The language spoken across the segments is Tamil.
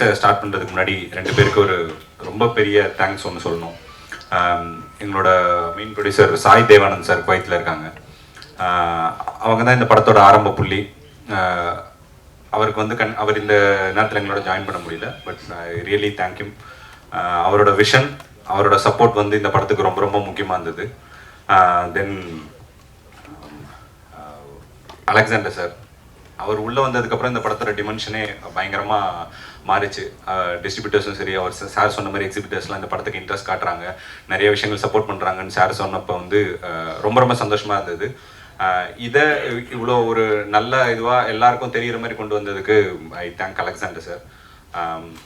பேச ஸ்டார்ட் பண்ணுறதுக்கு முன்னாடி ரெண்டு பேருக்கு ஒரு ரொம்ப பெரிய தேங்க்ஸ் ஒன்று சொல்லணும். எங்களோட main producer Sai Devanand sir குவைத்தில் இருக்காங்க. அவங்க தான் இந்த படத்தோட ஆரம்ப புள்ளி. அவருக்கு வந்து கண் அவர் இந்த நேரத்தில் எங்களோட ஜாயின் பண்ண முடியல பட் ரியலி தேங்க்யூ அவரோட விஷன் அவரோட சப்போர்ட் வந்து இந்த படத்துக்கு ரொம்ப ரொம்ப முக்கியமாக இருந்தது. தென் அலெக்சாண்டர் சார் அவர் உள்ளே வந்ததுக்கப்புறம் இந்த படத்தோட டிமென்ஷனே பயங்கரமாக மாறிச்சு. டிஸ்ட்ரிபியூட்டர்ஸும் சரி அவர் சார் சொன்ன மாதிரி எக்ஸிபிட்டர்ஸ்லாம் இந்த படத்துக்கு இன்ட்ரெஸ்ட் காட்டுறாங்க. நிறைய விஷயங்கள் சப்போர்ட் பண்ணுறாங்கன்னு சார் சொன்னப்போ வந்து ரொம்ப ரொம்ப சந்தோஷமாக இருந்தது. இதை இவ்வளோ ஒரு நல்ல இதுவாக எல்லாருக்கும் தெரிகிற மாதிரி கொண்டு வந்ததுக்கு I thank Alexander sir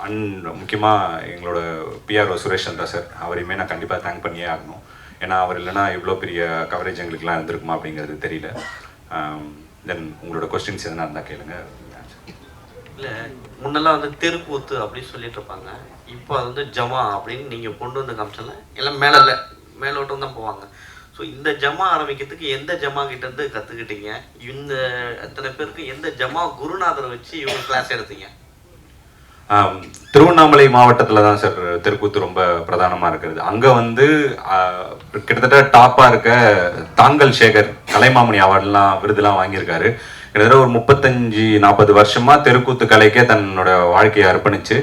and முக்கியமாக எங்களோட பிஆர்ஓ சுரேஷ் சந்திரா சார் அவரையுமே நான் கண்டிப்பாக தேங்க் பண்ணியே ஆகணும். ஏன்னா அவர் இல்லைன்னா இவ்வளோ பெரிய கவரேஜ் எங்களுக்குலாம் இருந்திருக்குமா அப்படிங்கிறது தெரியல. தென் உங்களோட கொஸ்டின்ஸ் எதனா இருந்தால் கேளுங்க. இல்லை முன்னெல்லாம் வந்து தெருக்கூத்து அப்படின்னு சொல்லிட்டு இருப்பாங்க. இப்போ அது வந்து ஜமா அப்படின்னு நீங்கள் கொண்டு வந்து காமிச்சல எல்லாம் மேலே இல்லை மேலோட்டம் தான் போவாங்க. ஸோ இந்த ஜமா ஆரம்பிக்கிறதுக்கு எந்த ஜமா கிட்ட இருந்து கற்றுக்கிட்டீங்க இந்த எத்தனை பேருக்கு எந்த ஜமா குருநாதரை வச்சு இவங்க கிளாஸ் எடுத்தீங்க? திருவண்ணாமலை மாவட்டத்தில் தான் சார் தெருக்கூத்து ரொம்ப பிரதானமாக இருக்கிறது. அங்கே வந்து கிட்டத்தட்ட டாப்பாக இருக்க தாங்கல் சேகர் கலைமாமணி அவார்ட்லாம் விருதுலாம் வாங்கியிருக்காரு. கிட்டத்தட்ட ஒரு முப்பத்தஞ்சு நாற்பது வருஷமா தெருக்கூத்து கலைக்கே தன்னோட வாழ்க்கையை அர்ப்பணிச்சு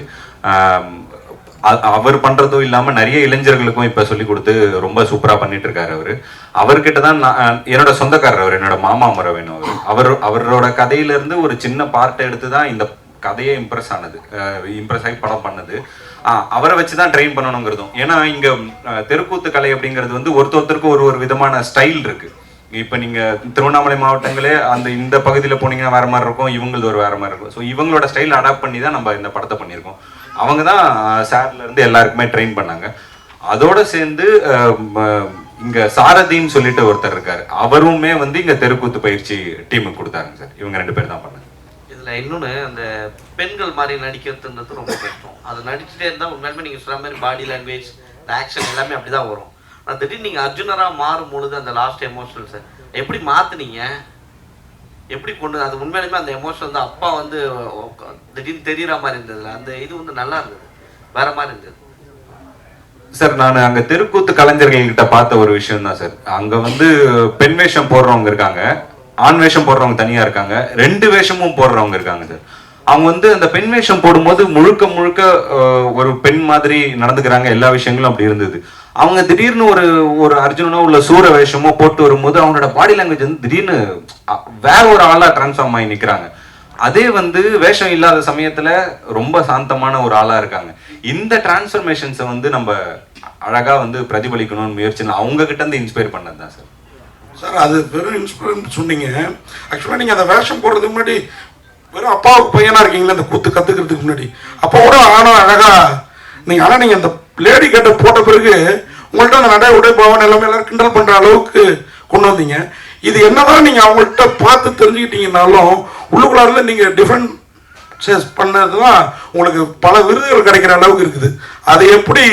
அவர் பண்ணுறதும் இல்லாமல் நிறைய இளைஞர்களுக்கும் இப்போ சொல்லி கொடுத்து ரொம்ப சூப்பராக பண்ணிட்டு இருக்காரு அவர். அவர்கிட்ட தான் நான் என்னோட சொந்தக்காரர் அவர் என்னோட மாமா முறை வேணும் அவர். அவர் அவரோட கதையிலேருந்து ஒரு சின்ன பார்ட்டை எடுத்து தான் இந்த கதையே இம்ப்ரெஸ் ஆனது. இம்ப்ரெஸ் ஆகி படம் பண்ணது. ஆஹ், அவரை வச்சு தான் ட்ரெயின் பண்ணணுங்கிறதும். ஏன்னா இங்க தெருக்கூத்து கலை அப்படிங்கிறது வந்து ஒருத்த ஒருத்தருக்கும் ஒரு ஒரு விதமான ஸ்டைல் இருக்கு. இப்போ நீங்க திருவண்ணாமலை மாவட்டங்களே அந்த இந்த பகுதியில் போனீங்கன்னா வேற மாதிரி இருக்கும். இவங்களது ஒரு வேற மாதிரி இருக்கும். ஸோ இவங்களோட ஸ்டைல் அடாப்ட் பண்ணி தான் நம்ம இந்த படத்தை பண்ணியிருக்கோம். அவங்க தான் சார்லேருந்து எல்லாருக்குமே ட்ரெயின் பண்ணாங்க. அதோட சேர்ந்து அஹ், இங்க சாரதின்னு சொல்லிட்டு ஒருத்தர் இருக்காரு. அவருமே வந்து இங்கே தெருக்கூத்து பயிற்சி டீமுக்கு கொடுத்தாங்க சார். இவங்க ரெண்டு பேர் தான் பண்ணாங்க இல்லை இன்னொன்று அந்த பெண்கள் மாதிரி நடிக்கிறதுன்றது ரொம்ப கஷ்டம். அது நடிச்சுட்டே இருந்தால் உண்மையாலுமே நீங்கள் சொல்கிற மாதிரி பாடி லாங்குவேஜ் இந்த ஆக்ஷன் எல்லாமே அப்படி தான் வரும். ஆனால் திடீர்னு நீங்கள் அர்ஜுனராக மாறும் பொழுது அந்த லாஸ்ட் எமோஷனல்ஸை எப்படி மாற்றுனீங்க எப்படி கொண்டு அது உண்மையாலுமே அந்த எமோஷன் வந்து அப்பா வந்து திடீர்னு தெரியுற மாதிரி இருந்ததுல அந்த இது வந்து நல்லா இருந்தது. வேற மாதிரி இருந்தது. சார் நான் அங்க தெருக்கூத்து கலைஞர்கள் கிட்ட பார்த்த ஒரு விஷயம் தான் சார். அங்க வந்து பெண் வேஷம் போடுறவங்க இருக்காங்க. ஆண் வேஷம் போடுறவங்க தனியா இருக்காங்க ரெண்டு வேஷமும் போடுறவங்க இருக்காங்க சார். அவங்க வந்து அந்த பெண் வேஷம் போடும்போது முழுக்க முழுக்க ஒரு பெண் மாதிரி நடந்துக்கிறாங்க எல்லா விஷயங்களும் அப்படி இருந்தது. அவங்க திடீர்னு ஒரு ஒரு அர்ஜுனனோ உள்ள சூர வேஷமோ போட்டு வரும்போது அவங்களோட பாடி லாங்குவேஜ் வந்து திடீர்னு வேற ஒரு ஆளா டிரான்ஸ்ஃபார்ம் ஆகி நிற்கிறாங்க அதே வந்து வேஷம் இல்லாத சமயத்துல ரொம்ப சாந்தமான ஒரு ஆளா இருக்காங்க. இந்த டிரான்ஸ்ஃபர்மேஷன்ஸை வந்து நம்ம அழகா வந்து பிரதிபலிக்கணும்னு முயற்சி நான் அவங்க கிட்ட இருந்து இன்ஸ்பயர் பண்ணது தான் சார். சார் அது வெறும் இன்ஸ்பிரன் சொன்னீங்க. ஆக்சுவலாக நீங்கள் அந்த வேஷம் போடுறதுக்கு முன்னாடி வெறும் அப்பாவுக்கு பையனாக இருக்கீங்களா அந்த கூத்து கற்றுக்கிறதுக்கு முன்னாடி. அப்போ கூட ஆனால் அழகா நீங்கள் ஆனால் நீங்கள் அந்த லேடி கட்ட போட்ட பிறகு உங்கள்கிட்ட அந்த நடை உடை பவன் எல்லாமே எல்லாரும் கிண்டல் பண்ணுற அளவுக்கு கொண்டு வந்தீங்க. இது என்னதான் நீங்கள் அவங்கள்ட்ட பார்த்து தெரிஞ்சுக்கிட்டீங்கனாலும் உள்ளுக்குள்ளாரில் நீங்கள் டிஃப்ரெண்ட் சேஸ் பண்ணது தான் உங்களுக்கு பல விருதுகள் கிடைக்கிற அளவுக்கு இருக்குது. அது எப்படி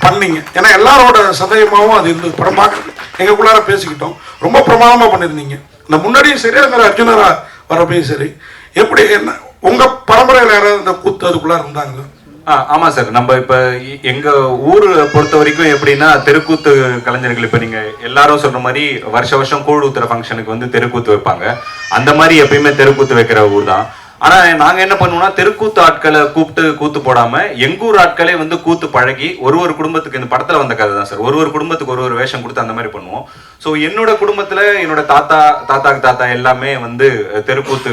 பண்ணீங்க. ஏன்னா எல்லாரோட சதயமாகவும் அது இருந்தது படம் பார்க்க எங்களுக்குள்ளார பேசிக்கிட்டோம். ரொம்ப பிரமாதமாக பண்ணியிருந்தீங்க இந்த முன்னாடியும் சரி அந்த அர்ஜுனரா வரப்பையும் சரி. எப்படி என்ன உங்கள் பரம்பரையில் யாராவது இந்த கூத்து அதுக்குள்ளார இருந்தாங்களா? ஆ, ஆமா சார். நம்ம இப்ப இ- எங்க ஊர் பொறுத்த வரைக்கும் எப்படின்னா தெருக்கூத்து கலைஞர்கள் இப்ப நீங்க எல்லாரும் சொல்ற மாதிரி வருஷ வருஷம் கூழ் ஊத்துற ஃபங்க்ஷனுக்கு வந்து தெருக்கூத்து வைப்பாங்க. அந்த மாதிரி எப்பயுமே தெருக்கூத்து வைக்கிற ஊர் தான் ஆனா நாங்க என்ன பண்ணுவோம்னா தெருக்கூத்து ஆட்களை கூப்பிட்டு கூத்து போடாம எங்கூர் ஆட்களே வந்து கூத்து பழகி ஒரு ஒரு குடும்பத்துக்கு இந்த படத்துல வந்த கதை தான் சார். ஒரு ஒரு குடும்பத்துக்கு ஒரு ஒரு வேஷம் கொடுத்து அந்த மாதிரி பண்ணுவோம். ஸோ என்னோட குடும்பத்துல என்னோட தாத்தா தாத்தாக்கு தாத்தா எல்லாமே வந்து தெருக்கூத்து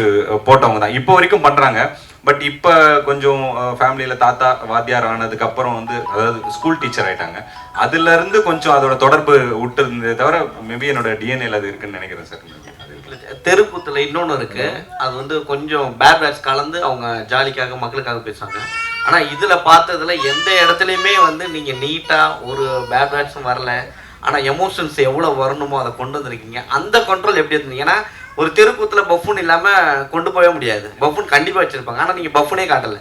போட்டவங்க தான். இப்போ வரைக்கும் பண்றாங்க. பட் இப்போ கொஞ்சம் ஃபேமிலியில் தாத்தா வாத்தியார் ஆனதுக்கு அப்புறம் வந்து அதாவது ஸ்கூல் டீச்சர் ஆயிட்டாங்க. அதுல இருந்து கொஞ்சம் அதோட தொடர்பு விட்டு இருந்ததே தவிர மேபி என்னோட டிஎன்ஏல அது இருக்குன்னு நினைக்கிறேன் சார். தெருக்கூத்துல இன்னொன்று இருக்கு. அது வந்து கொஞ்சம் பேட் பேட்ஸ் கலந்து அவங்க ஜாலிக்காக மக்களுக்காக பேசுவாங்க. ஆனா இதுல பார்த்ததுல எந்த இடத்துலையுமே வந்து நீங்க நீட்டா ஒரு பேட் பேட்ஸும் வரல. ஆனா எமோஷன்ஸ் எவ்வளவு வரணுமோ அதை கொண்டு வந்திருக்கீங்க. அந்த கண்ட்ரோல் எப்படி இருந்தீங்க ஏன்னா ஒரு தெருக்கூத்துல பஃபுன் இல்லாம கொண்டு போகவே முடியாது. பஃபுன் கண்டிப்பா வச்சிருப்பாங்க. ஆனா நீங்க பஃபுனே காட்டல.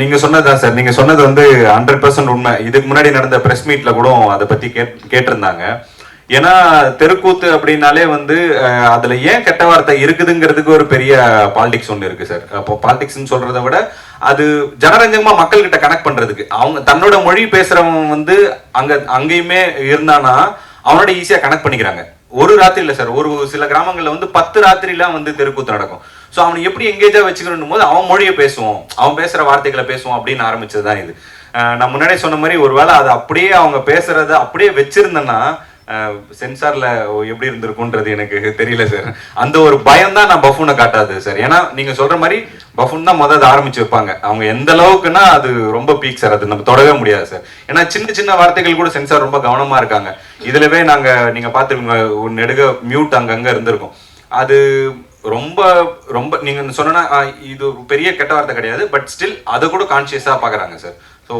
நீங்க சொன்னதுதான் சார். நீங்க சொன்னது வந்து ஹண்ட்ரட் பர்சன்ட் உண்மை. இதுக்கு முன்னாடி நடந்த பிரஸ் மீட்ல கூட அதை பத்தி கேட்டிருந்தாங்க. ஏன்னா தெருக்கூத்து அப்படின்னாலே வந்து அதுல ஏன் கெட்ட வார்த்தை இருக்குதுங்கிறதுக்கு ஒரு பெரிய பாலிடிக்ஸ் ஒன்று இருக்கு சார். அப்போ பாலிடிக்ஸ்னு சொல்றத விட அது ஜனரஞ்சகமா மக்கள்கிட்ட கனெக்ட் பண்றதுக்கு. அவங்க தன்னோட மொழி பேசுறவன் வந்து அங்க அங்கேயுமே இருந்தானா அவனோட ஈஸியா கனெக்ட் பண்ணிக்கிறாங்க. ஒரு ராத்திரி இல்ல சார் ஒரு சில கிராமங்கள்ல வந்து பத்து ராத்திரிலாம் வந்து தெருக்கூத்து நடக்கும். ஸோ அவனை எப்படி எங்கேஜா வச்சுக்கணும் போது அவன் மொழியை பேசுவோம் அவன் பேசுற வார்த்தைகளை பேசுவோம் அப்படின்னு ஆரம்பிச்சது தான் இது நான் முன்னாடியே சொன்ன மாதிரி ஒருவேளை அது அப்படியே அவங்க பேசுறத அப்படியே வச்சிருந்தேன்னா சென்சாரில் எப்படி இருந்திருக்குன்றது எனக்கு தெரியல சார் அந்த ஒரு பயம் தான் நான் பஃபூனை காட்டாது சார் ஏன்னா நீங்கள் சொல்கிற மாதிரி பஃபூன் தான் முதல்ல அதை ஆரம்பிச்சு வைப்பாங்க. அவங்க எந்த அளவுக்குன்னா அது ரொம்ப பீக் சார் அது நம்ம தொடவே முடியாது சார் ஏன்னா சின்ன சின்ன வார்த்தைகள் கூட சென்சார் ரொம்ப கவனமாக இருக்காங்க. இதுலவே நாங்கள் நீங்கள் பார்த்துருக்கோங்க ஒரு நெடுக மியூட் அங்கங்கே இருந்திருக்கும். அது ரொம்ப ரொம்ப நீங்கள் சொன்னா இது பெரிய கெட்ட வார்த்தை கிடையாது பட் ஸ்டில் அதை கூட கான்சியஸாக பார்க்குறாங்க சார் ஸோ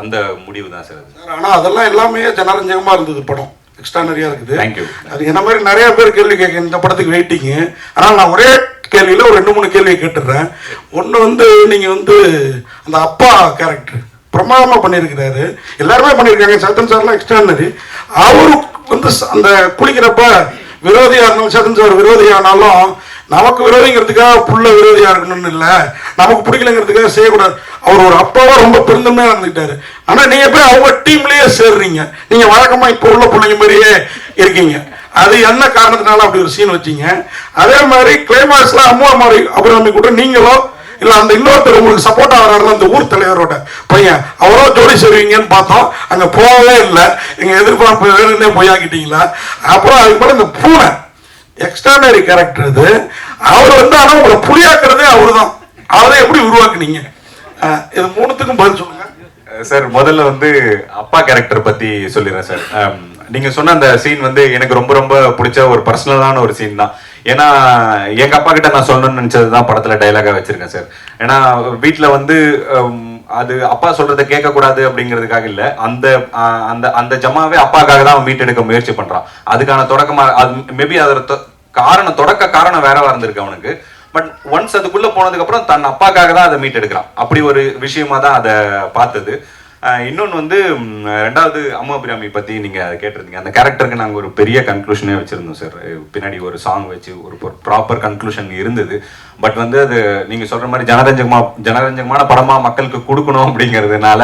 அந்த முடிவு தான் சார் அது. ஆனால் அதெல்லாம் எல்லாமே ஜனரஞ்சகமாக இருந்தது படம். எக்ஸ்ட்ரானரியாக இருக்குது. தேங்க்யூ அது என்ன மாதிரி நிறைய பேர் கேள்வி கேட்க இந்த படத்துக்கு வெயிட்டிங்கு ஆனால் நான் ஒரே கேள்வியில் ஒரு ரெண்டு மூணு கேள்வி கேட்டுடுறேன். ஒன்று வந்து நீங்கள் வந்து அந்த அப்பா கேரக்டர் பிரமாதமாக பண்ணியிருக்கிறாரு. எல்லாருமே பண்ணியிருக்காங்க. சத்தன் சார்லாம் எக்ஸ்ட்ரானரி அவரு வந்து அந்த குளிக்கிறப்ப விரோதியாக இருந்தாலும் சத்தன் சார் விரோதியானாலும் நமக்கு விரோதிங்கிறதுக்காக புள்ள விரோதியாக இருக்கணும்னு இல்லை. நமக்கு பிடிக்கலங்கிறதுக்காக செய்யக்கூடாது. அவர் ஒரு அப்பாவா ரொம்ப பெருந்தன்மையாக இருந்துக்கிட்டாரு ஆனால் நீங்கள் போய் அவங்க டீம்லேயே சேர்றீங்க. நீங்கள் வழக்கமாக இப்போ உள்ள பிள்ளைங்க மாதிரியே இருக்கீங்க. அது என்ன காரணத்தினால அப்படி ஒரு சீன் வச்சீங்க? அதே மாதிரி கிளைமாக்ஸ்ல அம்மா மாதிரி அபிராமி கூட நீங்களோ இல்ல அந்த இன்னொருத்தர் உங்களுக்கு சப்போர்ட் ஆகிறாருல அந்த ஊர் தலைவரோட பையன் அவரோ ஜோடி செய்வீங்கன்னு பார்த்தோம். அங்க போகவே இல்லை. எங்க எதிர்பார்ப்பு வேணும்னே பொய்யாக்கிட்டீங்களா அப்புறம் அதுக்கு மேல இந்த பூனை. எக்ஸ்ட்ராடனரி கேரக்டர் இது. அவர் வந்து ஆனால் உங்களை புரியாக்குறதே அவர் தான் அவரை எப்படி உருவாக்குனீங்க? இது மூணுத்துக்கும் பதில் சொல்லுங்க. சார் முதல்ல வந்து அப்பா கேரக்டர் பத்தி சொல்லிடுறேன் சார். நீங்க சொன்ன அந்த சீன் வந்து எனக்கு ரொம்ப ரொம்ப பிடிச்ச ஒரு பர்சனலான ஒரு சீன் தான். ஏன்னா எங்க அப்பா கிட்ட நான் சொல்லணும்னு நினைச்சது தான் படத்துல டைலாகா வச்சிருக்கேன் சார். ஏன்னா வீட்டுல வந்து அது அப்பா சொல்றதை கேட்க கூடாது அப்படிங்கிறதுக்காக இல்ல. அந்த அந்த அந்த ஜமாவே அப்பாக்காக தான் அவன் மீட்டெடுக்க முயற்சி பண்றான். அதுக்கான தொடக்கமா அது மேபி அதோட தொ- காரணம் தொடக்க காரணம் வேறவா இருந்திருக்கு அவனுக்கு. பட் ஒன்ஸ் அதுக்குள்ள போனதுக்கு அப்புறம் தன் அப்பாக்காக தான் அதை மீட் எடுக்கிறான் அப்படி ஒரு விஷயமா தான் அதை பார்த்தது. இன்னொன்று வந்து ரெண்டாவது அம்மா பிராமி பற்றி நீங்கள் அதை கேட்டிருந்தீங்க. அந்த கேரக்டருக்கு நாங்கள் ஒரு பெரிய கன்க்ளூஷனே வச்சுருந்தோம் சார் பின்னாடி ஒரு சாங் வச்சு ஒரு ப்ராப்பர் கன்க்ளூஷன் இருந்தது. பட் வந்து அது நீங்கள் சொல்கிற மாதிரி ஜனரஞ்சகமாக ஜனரஞ்சகமான படமாக மக்களுக்கு கொடுக்கணும் அப்படிங்கிறதுனால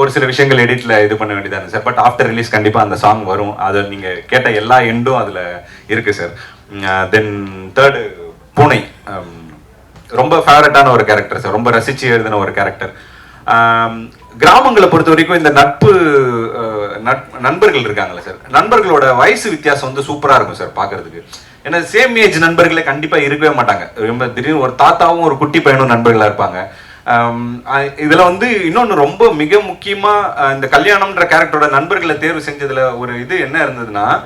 ஒரு சில விஷயங்கள் எடிட்டில் இது பண்ண வேண்டியதாக சார் பட் ஆஃப்டர் ரிலீஸ் கண்டிப்பாக அந்த சாங் வரும். அதை நீங்கள் கேட்ட எல்லா எண்டும் அதில் இருக்குது சார் தென் தேர்டு பூனை. ரொம்ப ஃபேவரட்டான ஒரு கேரக்டர் சார் ரொம்ப ரசித்து எழுதின ஒரு கேரக்டர் கிராமங்களை பொறுத்த வரைக்கும் இந்த நட்பு நட்- நண்பர்கள் இருக்காங்கல்ல சார். நண்பர்களோட வயசு வித்தியாசம் வந்து சூப்பராக இருக்கும் சார் பார்க்கறதுக்கு ஏன்னா சேம் ஏஜ் நண்பர்களே கண்டிப்பாக இருக்கவே மாட்டாங்க. ரொம்ப திடீர்னு ஒரு தாத்தாவும் ஒரு குட்டி பையனும் நண்பர்களாக இருப்பாங்க. இதில் வந்து இன்னொன்று ரொம்ப மிக முக்கியமாக இந்த கல்யாணம்ன்ற கேரக்டரோட நண்பர்களை தேர்வு செஞ்சதில் ஒரு இது என்ன இருந்ததுன்னா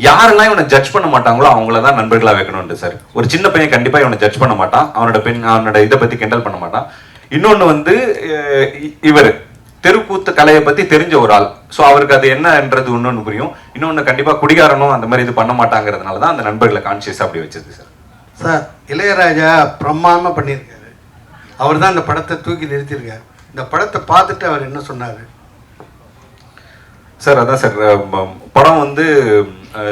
யாரெல்லாம் இவனை ஜட்ஜ் பண்ண மாட்டாங்களோ அவங்கள தான் நண்பர்களாக வைக்கணும்னு சார். ஒரு சின்ன பையன் கண்டிப்பாக இவனை ஜட்ஜ் பண்ண மாட்டான். அவனோட பெண் அவனோட இதை பற்றி கிண்டல் பண்ண மாட்டான். இன்னொன்று வந்து இ- இவர். தெருக்கூத்து கலையை பத்தி தெரிஞ்ச ஒரு ஆள். ஸோ அவருக்கு அது என்னன்றது இன்னொன்னு புரியும். இன்னொன்னு கண்டிப்பா குடிகாரனும் அந்த மாதிரி இது பண்ண மாட்டாங்கிறதுனால தான் அந்த நண்பர்களை கான்சியஸா அப்படி வச்சது சார் சார் இளையராஜா பிரமாதமாக பண்ணியிருக்காரு. அவர் தான் இந்த படத்தை தூக்கி நிறுத்தியிருக்காரு. இந்த படத்தை பார்த்துட்டு அவர் என்ன சொன்னார்? சார் அதான் சார். படம் வந்து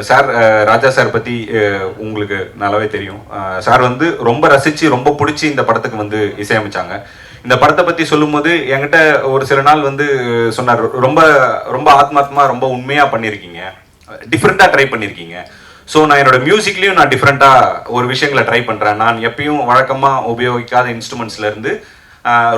சார் ராஜா சார் பத்தி அஹ் உங்களுக்கு நல்லாவே தெரியும். சார் வந்து ரொம்ப ரசிச்சு ரொம்ப பிடிச்சி இந்த படத்துக்கு வந்து இசையமைச்சாங்க. இந்த படத்தை பற்றி சொல்லும்போது என்கிட்ட ஒரு சில நாள் வந்து சொன்னார் ரொம்ப ரொம்ப ஆத்மாத்மா ரொம்ப உண்மையாக பண்ணியிருக்கீங்க டிஃப்ரெண்ட்டாக ட்ரை பண்ணியிருக்கீங்க ஸோ நான் என்னோட மியூசிக்லேயும் நான் டிஃப்ரெண்ட்டாக ஒரு விஷயங்களை ட்ரை பண்ணுறேன் நான் எப்பயும் வழக்கமாக உபயோகிக்காத இன்ஸ்ட்ருமெண்ட்ஸ்லேருந்து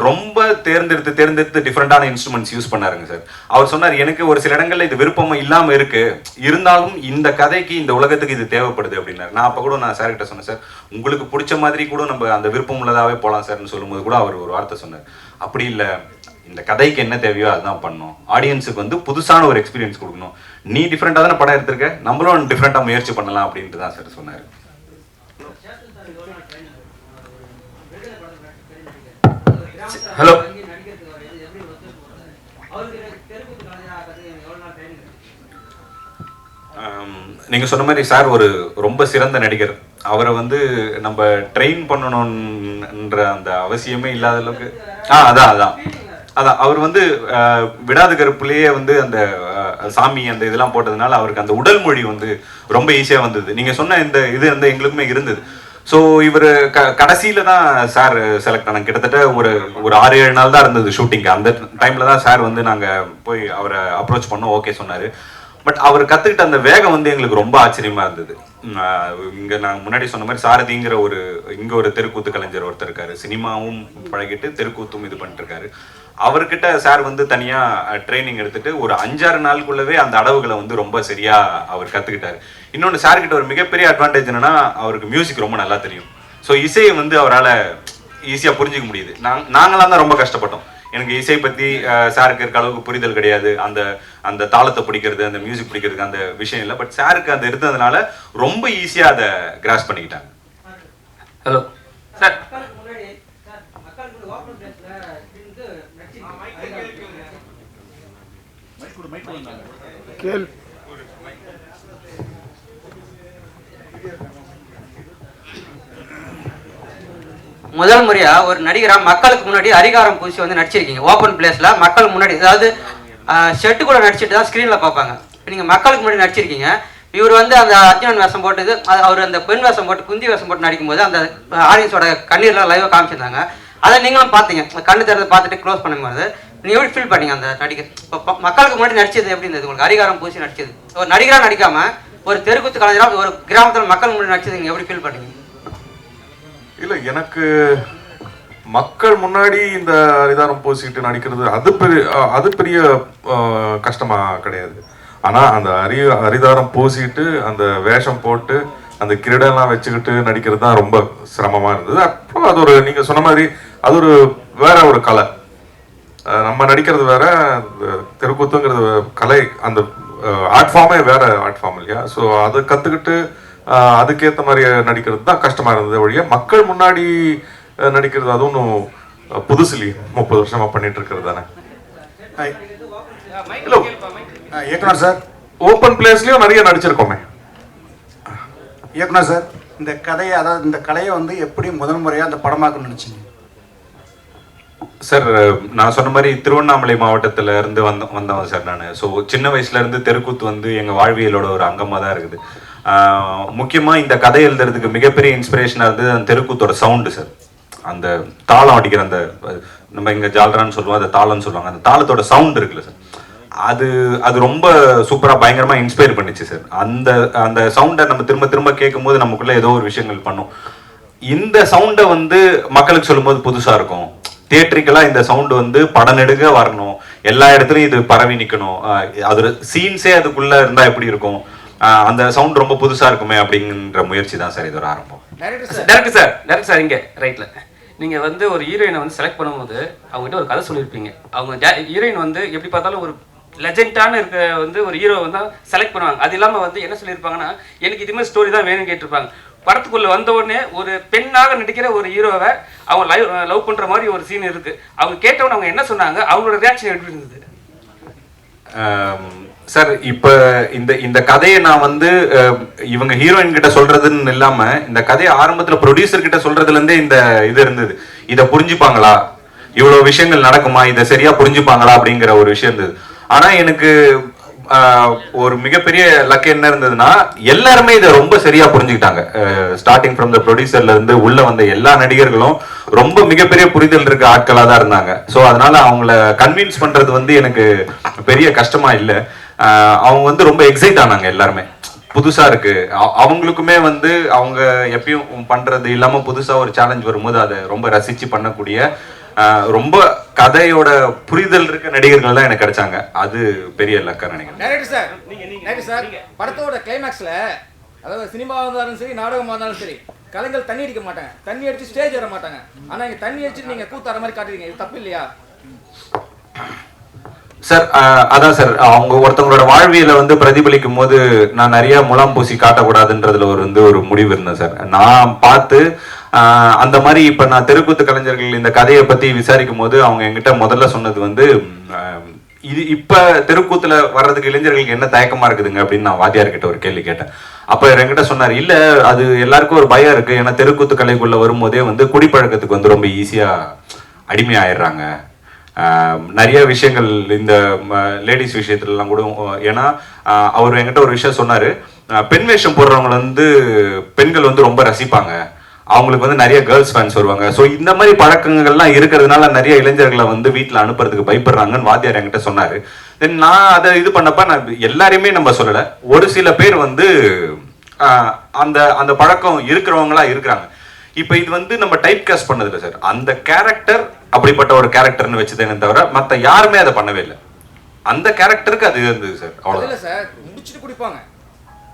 ரொம்ப தேர்ந்தெடுத்து தேர்ந்தெடுத்து டிஃப்ரெண்டான இன்ஸ்ட்ருமெண்ட்ஸ் யூஸ் பண்ணாருங்க சார். அவர் சொன்னார் எனக்கு ஒரு சில இடங்களில் இது விருப்பம் இல்லாமல் இருக்கு. இருந்தாலும் இந்த கதைக்கு இந்த உலகத்துக்கு இது தேவைப்படுது அப்படின்னாரு. நான் அப்போ கூட நான் சார்கிட்ட சொன்னேன் சார் உங்களுக்கு பிடிச்ச மாதிரி கூட நம்ம அந்த விருப்பம் உள்ளதாகவே போகலாம் சார்னு சொல்லும்போது கூட அவர் ஒரு வார்த்தை சொன்னார். அப்படி இல்லை. இந்த கதைக்கு என்ன தேவையோ அதுதான் பண்ணணும். ஆடியன்ஸுக்கு வந்து புதுசான ஒரு எக்ஸ்பீரியன்ஸ் கொடுக்கணும். நீ டிஃப்ரெண்ட்டாக தானே படம் எடுத்திருக்க? நம்மளும் டிஃப்ரெண்டாக முயற்சி பண்ணலாம் அப்படின்ட்டு தான் சார் சொன்னார். ஹலோ. ஆம், நீங்க சொன்ன மாதிரி சார் ஒரு ரொம்ப சிறந்த நடிகர். அவரை வந்து நம்ம ட்ரெயின் பண்ணணும்ன்ற அந்த அவசியமே இல்லாத அளவுக்கு ஆ அதான் அதான். அதான் அவர் வந்து விடாது கருப்புலயே வந்து அந்த சாமி அந்த இதெல்லாம் போட்டதுனால அவருக்கு அந்த உடல் மொழி வந்து ரொம்ப ஈஸியாக வந்தது. நீங்கள் சொன்ன இந்த இது வந்து எங்களுக்குமே இருந்தது. ஸோ இவர் க கடைசியில் தான் சார் செலக்ட் ஆனாங்க. கிட்டத்தட்ட ஒரு ஒரு ஆறு ஏழு நாள் தான் இருந்தது ஷூட்டிங் அந்த டைமில் தான் சார் வந்து நாங்கள் போய் அவரை அப்ரோச் பண்ணோம். ஓகே சொன்னார். பட் அவர் கற்றுக்கிட்ட அந்த வேகம் வந்து எங்களுக்கு ரொம்ப ஆச்சரியமாக இருந்தது. இங்கே நாங்கள் இங்க நான் முன்னாடி சொன்ன மாதிரி சாரதிங்கிற ஒரு இங்க ஒரு தெருக்கூத்து கலைஞர் ஒருத்தர் இருக்காரு. சினிமாவும் பழகிட்டு தெருக்கூத்தும் இது பண்ணிட்டு இருக்காரு அவர்கிட்ட சார் வந்து தனியா ட்ரைனிங் எடுத்துட்டு ஒரு அஞ்சாறு நாளுக்குள்ளவே அந்த அடவுகளை வந்து ரொம்ப சரியா அவர் கத்துக்கிட்டாரு. இன்னொன்று சார் கிட்ட ஒரு மிகப்பெரிய அட்வான்டேஜ் என்னன்னா அவருக்கு மியூசிக் ரொம்ப நல்லா தெரியும். ஸோ இசையை வந்து அவரால் ஈஸியாக புரிஞ்சுக்க முடியுது. நாங் நாங்களாம் தான் ரொம்ப கஷ்டப்பட்டோம். எனக்கு இசை பற்றி சாருக்கு இருக்க அளவுக்கு புரிதல் கிடையாது. அந்த அந்த தாளத்தை பிடிக்கிறது அந்த மியூசிக் பிடிக்கிறதுக்கு அந்த விஷயம் இல்லை. பட் சாருக்கு அது இருந்ததுனால ரொம்ப ஈஸியாக அதை கிராஸ் பண்ணிக்கிட்டாங்க. Hello sir. முதல் முறையா ஒரு நடிகரா மக்களுக்கு முன்னாடி அதிகாரம் பூசி வந்து நடிச்சிருக்கீங்க. ஓப்பன் பிளேஸ்ல மக்கள் முன்னாடி அதாவது ஷெட்டு கூட நடிச்சிட்டு தான் ஸ்க்ரீனில் பார்ப்பாங்க. நீங்கள் நீங்க மக்களுக்கு முன்னாடி நடிச்சிருக்கீங்க. இவர் வந்து அந்த அர்ஜுனன் வேஷம் போட்டது அவர் அந்த பெண் வேஷம் போட்டு குந்தி வேஷம் போட்டு நடிக்கும்போது அந்த ஆடியன்ஸோட கண்ணீர்லாம் லைவாக காமிச்சிருந்தாங்க. அதை நீங்களும் பார்த்தீங்க. கண்ணு திறந்து பார்த்துட்டு க்ளோஸ் பண்ணும்போது நீ எப்படி ஃபீல் பண்ணீங்க அந்த நடிகர்? இப்போ மக்களுக்கு முன்னாடி நடிச்சது எப்படி இருந்தது? உங்களுக்கு அதிகாரம் பூசி நடிச்சது. ஒரு நடிகரா நடிக்காம ஒரு தெருக்குத்து கலைஞரா ஒரு கிராமத்தில் மக்கள் முன்னாடி நடிச்சது நீங்க எப்படி ஃபீல் பண்ணீங்க? இல்ல எனக்கு மக்கள் முன்னாடி இந்த அரிதாரம் பூசிக்கிட்டு நடிக்கிறது அது பெரிய அது பெரிய கஷ்டமா கிடையாது. ஆனா அந்த அரி அரிதாரம் பூசிட்டு அந்த வேஷம் போட்டு அந்த கிரீடெல்லாம் வச்சுக்கிட்டு நடிக்கிறது தான் ரொம்ப சிரமமா இருந்தது. அப்புறம் அது ஒரு நீங்க சொன்ன மாதிரி அது ஒரு வேற ஒரு கலை. நம்ம நடிக்கிறது வேற தெருக்கூத்துங்கிறது கலை அந்த ஆர்ட் ஃபார்மே வேற ஆர்ட் ஃபார்ம் இல்லையா? ஸோ அதை கற்றுக்கிட்டு அதுக்கேற்ற மாதிரி நடிக்கிறது தான் கஷ்டமா இருந்தது ஒழிய மக்கள் முன்னாடி நடிக்கிறது அது ஒன்றும் புதுசு இல்லையே முப்பது வருஷமா பண்ணிட்டு இருக்கிறது தானே? ஆ, இயக்குனர் சார். ஓப்பன் பிளேஸ்லயும் நிறைய நடிச்சிருக்கோமே. இயக்குனர் சார் இந்த கதையை அதாவது இந்த கலையை வந்து எப்படி முதல் முறையாக அந்த படமாக்கணும்னு நினச்சிங்க? சார் நான் சொன்ன மாதிரி திருவண்ணாமலை மாவட்டத்தில் இருந்து வந்த வந்தவன் சார் நான். ஸோ சின்ன வயசுல இருந்து தெருக்கூத்து வந்து எங்கள் வாழ்வியலோட ஒரு அங்கமாக தான் இருக்குது. முக்கியமாக இந்த கதை எழுதுறதுக்கு மிகப்பெரிய இன்ஸ்பிரேஷனாக இருந்தது அந்த தெருக்கூத்தோட சவுண்டு சார். அந்த தாளம் அடிக்கிற அந்த நம்ம இங்கே ஜால்ரான்னு சொல்லுவோம் அந்த தாளம்னு சொல்லுவாங்க. அந்த தாளத்தோட சவுண்ட் இருக்குல்ல சார். அது அது ரொம்ப சூப்பராக பயங்கரமாக இன்ஸ்பயர் பண்ணிச்சு சார். அந்த அந்த சவுண்டை நம்ம திரும்ப திரும்ப கேட்கும்போது நமக்குள்ள ஏதோ ஒரு விஷயங்கள் பண்ணும். இந்த சவுண்டை வந்து மக்களுக்கு சொல்லும்போது புதுசாக இருக்கும். தியேட்ரிக்கலா இந்த சவுண்ட் வந்து படநெடுக வரணும். எல்லா இடத்துலயும் இது பரவி நிக்கணும். ஆஹ் அது சீன்ஸே அதுக்குள்ள இருந்தா எப்படி இருக்கும்? அந்த சவுண்ட் ரொம்ப புதுசா இருக்குமே அப்படிங்கிற முயற்சி தான் சார் இது ஒரு ஆரம்பம். டேரக்டர் சார் டேரக்டர் சார் இங்க ரைட்ல நீங்க வந்து ஒரு ஹீரோயினை வந்து செலக்ட் பண்ணும்போது அவங்ககிட்ட ஒரு கதை சொல்லியிருப்பீங்க அவங்க ஹீரோயின் வந்து எப்படி பார்த்தாலும் ஒரு லெஜெண்டான இருக்க வந்து ஒரு ஹீரோ வந்து செலக்ட் பண்ணுவாங்க. அது இல்லாம வந்து என்ன சொல்லியிருப்பாங்கன்னா எனக்கு இது மாதிரி ஸ்டோரி தான் வேணும்னு கேட்டிருப்பாங்க. படத்துக்குள்ளே வந்த உடனே ஒரு பெண்ணாக நடிக்கிற ஒரு ஹீரோவை அவங்க லைவ் லவ் பண்ணுற மாதிரி ஒரு சீன் இருக்குது அவங்க கேட்டவொன்னு அவங்க என்ன சொன்னாங்க? அவங்களோட ரியாக்ஷன் எப்படி இருந்தது? சார் இப்போ இந்த இந்த கதையை நான் வந்து இவங்க ஹீரோயின் கிட்ட சொல்றதுன்னு இல்லாம இந்த கதையை ஆரம்பத்துல ப்ரொடியூசர் கிட்ட சொல்றதுல இருந்தே இந்த இது இருந்தது. இதை புரிஞ்சுப்பாங்களா? இவ்வளவு விஷயங்கள் நடக்குமா? இதை சரியா புரிஞ்சுப்பாங்களா? அப்படிங்கிற ஒரு விஷயம் இருந்தது. ஆனா எனக்கு ஒரு மிகப்பெரிய லக் என்ன இருந்ததுன்னா எல்லாருமே இதை ரொம்ப சரியா புரிஞ்சுக்கிட்டாங்க. ஸ்டார்டிங் ஃப்ரம் த ப்ரொடியூசர்ல இருந்து உள்ள வந்த எல்லா நடிகர்களும் ரொம்ப மிகப்பெரிய புரிதல் இருக்க ஆட்களா தான் இருந்தாங்க. ஸோ அதனால அவங்கள கன்வின்ஸ் பண்றது வந்து எனக்கு பெரிய கஷ்டமா இல்லை. அவங்க வந்து ரொம்ப எக்ஸைட் ஆனாங்க எல்லாருமே. புதுசா இருக்கு. அவங்களுக்குமே வந்து அவங்க எப்பயும் பண்றது இல்லாம புதுசா ஒரு சேலஞ்ச் வரும்போது அதை ரொம்ப ரசிச்சு பண்ணக்கூடிய ரொம்ப கதையோட புரிதல் இருக்க நடிகர்கள் தான் எனக்கு கிடைச்சாங்க. அது பெரிய லக்கா நினைக்கிறேன். டைரக்டர் சார் டைரக்டர் சார் படத்தோட கிளைமேக்ஸ்ல அதாவது சினிமாவாக இருந்தாலும் சரி நாடகமாக இருந்தாலும் சரி கலைஞர்கள் தண்ணி அடிக்க மாட்டாங்க. தண்ணி அடிச்சு ஸ்டேஜ் ஏற மாட்டாங்க. ஆனா இங்க தண்ணி அடிச்சு நீங்க கூத்தாற மாதிரி காட்டுறீங்க இது தப்பு இல்லையா? சார் அதான் சார் அவங்க ஒருத்தவங்களோட வாழ்வியலை வந்து பிரதிபலிக்கும் போது நான் நிறைய முலாம் பூசி காட்டக்கூடாதுன்றதுல ஒரு வந்து ஒரு முடிவு இருந்தேன் சார் நான் பார்த்து அந்த மாதிரி இப்போ நான் தெருக்கூத்து கலைஞர்கள் இந்த கதையை பற்றி விசாரிக்கும் போது அவங்க என்கிட்ட முதல்ல சொன்னது வந்து இது இப்போ தெருக்கூத்தில் வர்றதுக்கு இளைஞர்களுக்கு என்ன தயக்கமாக இருக்குதுங்க அப்படின்னு நான் வாத்தியார் கிட்ட ஒரு கேள்வி கேட்டேன். அப்போ என்கிட்ட சொன்னார் இல்லை அது எல்லாருக்கும் ஒரு பயம் இருக்குது ஏன்னா தெருக்கூத்து கலைக்குள்ளே வரும்போதே வந்து குடிப்பழக்கத்துக்கு வந்து ரொம்ப ஈஸியாக அடிமை ஆயிடுறாங்க நிறைய விஷயங்கள் இந்த லேடிஸ் விஷயத்துலலாம் கூட ஏன்னா அவர் என்கிட்ட ஒரு விஷயம் சொன்னார். பெண் வேஷம் போடுறவங்க வந்து பெண்கள் வந்து ரொம்ப ரசிப்பாங்க. அவங்களுக்கு வந்து நிறைய கேர்ள்ஸ் ஃபேன்ஸ் வருவாங்க. ஸோ இந்த மாதிரி பழக்கங்கள்லாம் இருக்கிறதுனால நிறைய இளைஞர்களை வந்து வீட்டில் அனுப்புறதுக்கு பயப்படுறாங்கன்னு வாத்தியார் என்கிட்ட சொன்னாரு. தென் நான் அதை இது பண்ணப்ப நான் எல்லாரையுமே நம்ம சொல்லலை. ஒரு சில பேர் வந்து அந்த அந்த பழக்கம் இருக்கிறவங்களா இருக்கிறாங்க. இப்போ இது வந்து நம்ம டைப் காஸ்ட் பண்ணதில்ல சார் அந்த கேரக்டர் அப்படிப்பட்ட ஒரு கேரக்டர்னு வச்சுதேனே தவிர மற்ற யாருமே அதை பண்ணவே இல்லை. அந்த கேரக்டருக்கு அது இருந்தது சார் அவ்வளோ அவ்வளோதான் சார் முடிச்சுட்டு குடிப்பாங்க.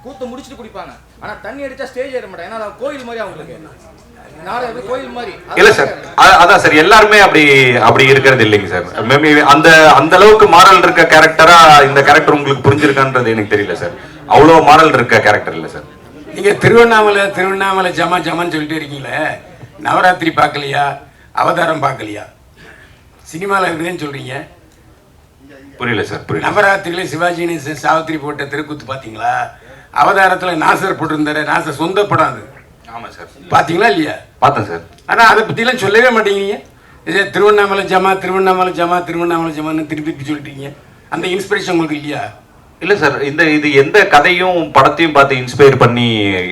கூத்து முடிச்சிட்டு குடிப்பாங்க. ஆனா தண்ணி அடிச்சா ஸ்டேஜ் ஏற மாட்டாங்க. ஏன்னா கோயில் மாதிரி அவங்களுக்கு. நாடகம் கோயில் மாதிரி. இல்ல சார். அதான் சார். எல்லாருமே அப்படி அப்படி இருக்கிறது இல்லைங்க சார். மேபி அந்த அந்த அளவுக்கு மாரல் இருக்க கேரக்டரா இந்த கேரக்டர் உங்களுக்கு புரிஞ்சிருக்கான்றது எனக்கு தெரியல சார். அவ்வளோ மாரல் இருக்க கேரக்டர் இல்லை சார். நீங்க திருவண்ணாமலை திருவண்ணாமலை ஜமா ஜமான்னு சொல்லிட்டு இருக்கீங்களே? நவராத்திரி பார்க்கலையா? அவதாரம் பார்க்கலையா? சினிமாவில் இருக்குதுன்னு சொல்றீங்க. புரியல சார் புரியல. நவராத்திரியில சிவாஜி சாவித்திரி போட்ட திருக்கூத்து பார்த்தீங்களா? அவதாரத்துல நாசர் போட்டிருந்தாரு. நாசர் சொந்த படம் அது ஆமா சார். பார்த்தீங்களா இல்லையா? பார்த்தேன் சார். ஆனா அதை பத்திலாம் சொல்லவே மாட்டேங்கிறீங்க. இது திருவண்ணாமலை ஜமா திருவண்ணாமலை ஜமா திருவண்ணாமலை ஜமான்னு திருப்பி திருப்பி சொல்லிட்டீங்க. அந்த இன்ஸ்பிரேஷன் உங்களுக்கு இல்லையா? இல்ல சார். இந்த இது எந்த கதையும் படத்தையும் பார்த்து இன்ஸ்பயர் பண்ணி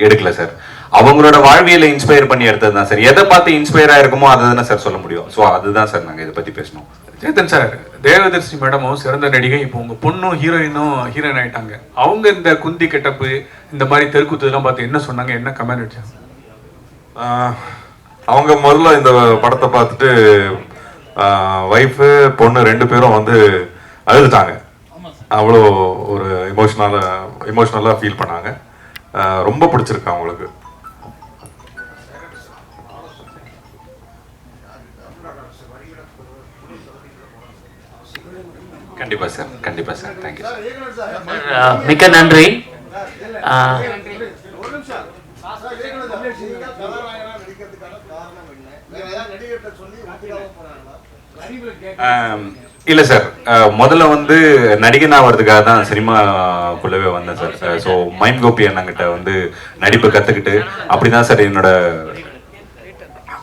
எடுக்கல சார். அவங்களோட வாழ்வியலை இன்ஸ்பயர் பண்ணி எடுத்தது தான் சார். எதை பார்த்து இன்ஸ்பயர் ஆயிருக்குமோ அதை தானே சார் சொல்ல முடியும். ஸோ அதுதான் சார் நாங்கள் இதை பத்தி பேசணும். சேத்தன் சார் தேவதர்ஷி மேடமும் சிறந்த நடிகை. இப்போ உங்க பொண்ணும் ஹீரோயினும் ஹீரோயின் ஆயிட்டாங்க. அவங்க இந்த குந்தி கெட்டப்பு இந்த மாதிரி தெருக்கூத்து பார்த்து என்ன சொன்னாங்க? என்ன கமெண்ட் அடிச்சாங்க? அவங்க முதல்ல இந்த படத்தை பார்த்துட்டு ஒய்ஃபு பொண்ணு ரெண்டு பேரும் வந்து அழுதுட்டாங்க. அவ்வளோ ஒரு எமோஷ்னலாக எமோஷ்னலாக ஃபீல் பண்ணாங்க. ரொம்ப பிடிச்சிருக்கு அவங்களுக்கு. கண்டிப்பா சார் கண்டிப்பா சார். தேங்க்யூ மிக்க நன்றி. இல்ல சார் முதல்ல வந்து நடிகனா வர்றதுக்காக தான் சினிமாக்குள்ளவே வந்தேன் சார். ஸோ மைம் கோபி அண்ணங்கிட்ட வந்து நடிப்பு கத்துக்கிட்டு அப்படிதான் சார் என்னோட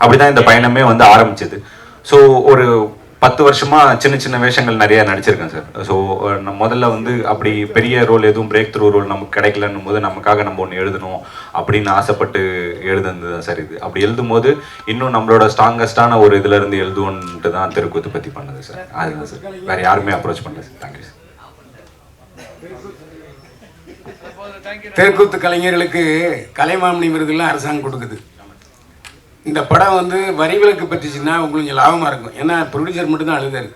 அப்படிதான் இந்த பயணமே வந்து ஆரம்பிச்சது. ஸோ ஒரு பத்து வருஷமா சின்ன சின்ன வேஷங்கள் நிறைய நடிச்சிருக்கேன் சார். ஸோ நம்ம முதல்ல வந்து அப்படி பெரிய ரோல் எதுவும் பிரேக் த்ரூ ரோல் நமக்கு கிடைக்கலன்னும் போது நமக்காக நம்ம ஒன்று எழுதணும் அப்படின்னு ஆசைப்பட்டு எழுதுனது தான் சார் இது. அப்படி எழுதும் போது இன்னும் நம்மளோட ஸ்ட்ராங்கஸ்டான ஒரு இதுல இருந்து எழுதுவோன்ட்டு தான் தெருக்கூத்து பத்தி பண்ணது சார். அதுதான் சார். வேற யாருமே அப்ரோச் பண்ணல சார். Thank you sir. தெருக்கூத்து கலைஞர்களுக்கு கலைமாமணி விருதுலாம் அரசாங்கம் கொடுக்குது. இந்த படம் வந்து வரி விலக்கு பட்டுச்சுன்னா உங்களுக்கு லாபமாக இருக்கும். ஏன்னா ப்ரொடியூசர் மட்டும் தான் அழுதாரு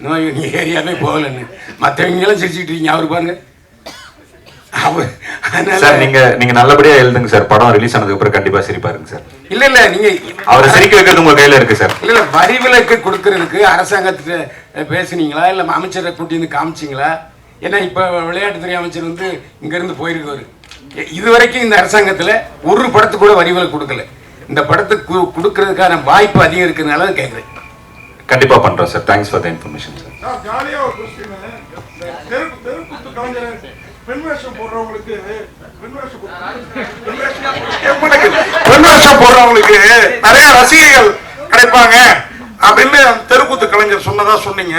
மாதிரி நீ ஏரியாவே போகலன்னு. மற்றவங்கெல்லாம் சிரிச்சுக்கிட்டு இருக்கீங்க. அவர் பாருங்க. அவர் சார் நீங்க நீங்க நல்லபடியா எழுதுங்க சார். படம் ரிலீஸ் ஆனதுக்கு அப்புறம் கண்டிப்பா சிரிப்பாருங்க சார். இல்ல இல்ல நீங்க அவரை சிரிக்க வைக்கிறது உங்க கையில இருக்கு சார். இல்ல இல்ல வரி விலக்கு கொடுக்கறதுக்கு அரசாங்கத்திட்ட பேசுனீங்களா? இல்ல அமைச்சரை கூட்டி வந்து காமிச்சிங்களா? ஏன்னா இப்ப விளையாட்டுத்துறை அமைச்சர் வந்து இங்க இருந்து போயிருக்காரு. எ- இது வரைக்கும் இந்த அரசாங்கத்துல ஒரு படத்துக்கு கூட வரி விலக்கு கொடுக்கல. இந்த படத்துக்கு கு- கொடுக்கறதுக்கான வாய்ப்பு அதிகம் இருக்கிறதுனால தான் கேட்குறேன் கண்டிப்பா பண்றோம் sir thanks for the information sir நான் ஜாலியா ஒரு கொஸ்டின் தெரு தெருக்குத்து கலைஞர் பெண் வேஷம் போடுறவங்களுக்கு நிறைய ரசிகைகள் கிடைப்பாங்க. அப்படின்னு தெருக்கூத்து கலைஞர் சொன்னதா சொன்னீங்க.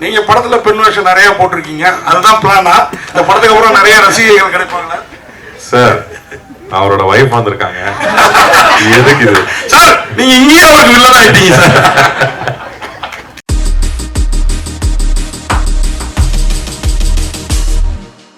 நீங்க படத்துல பெண் வேஷம் நிறைய போட்டிருக்கீங்க. அதுதான் பிளானா இந்த படத்துக்கு அப்புறம் நிறைய ரசிகைகள் கிடைப்பாங்களா சார் அவரோட ஒய்ஃப் வந்திருக்காங்க எதுக்கு இது? சார் நீங்க இங்கேயே அவருக்கு வில்லன் ஆயிட்டீங்க சார்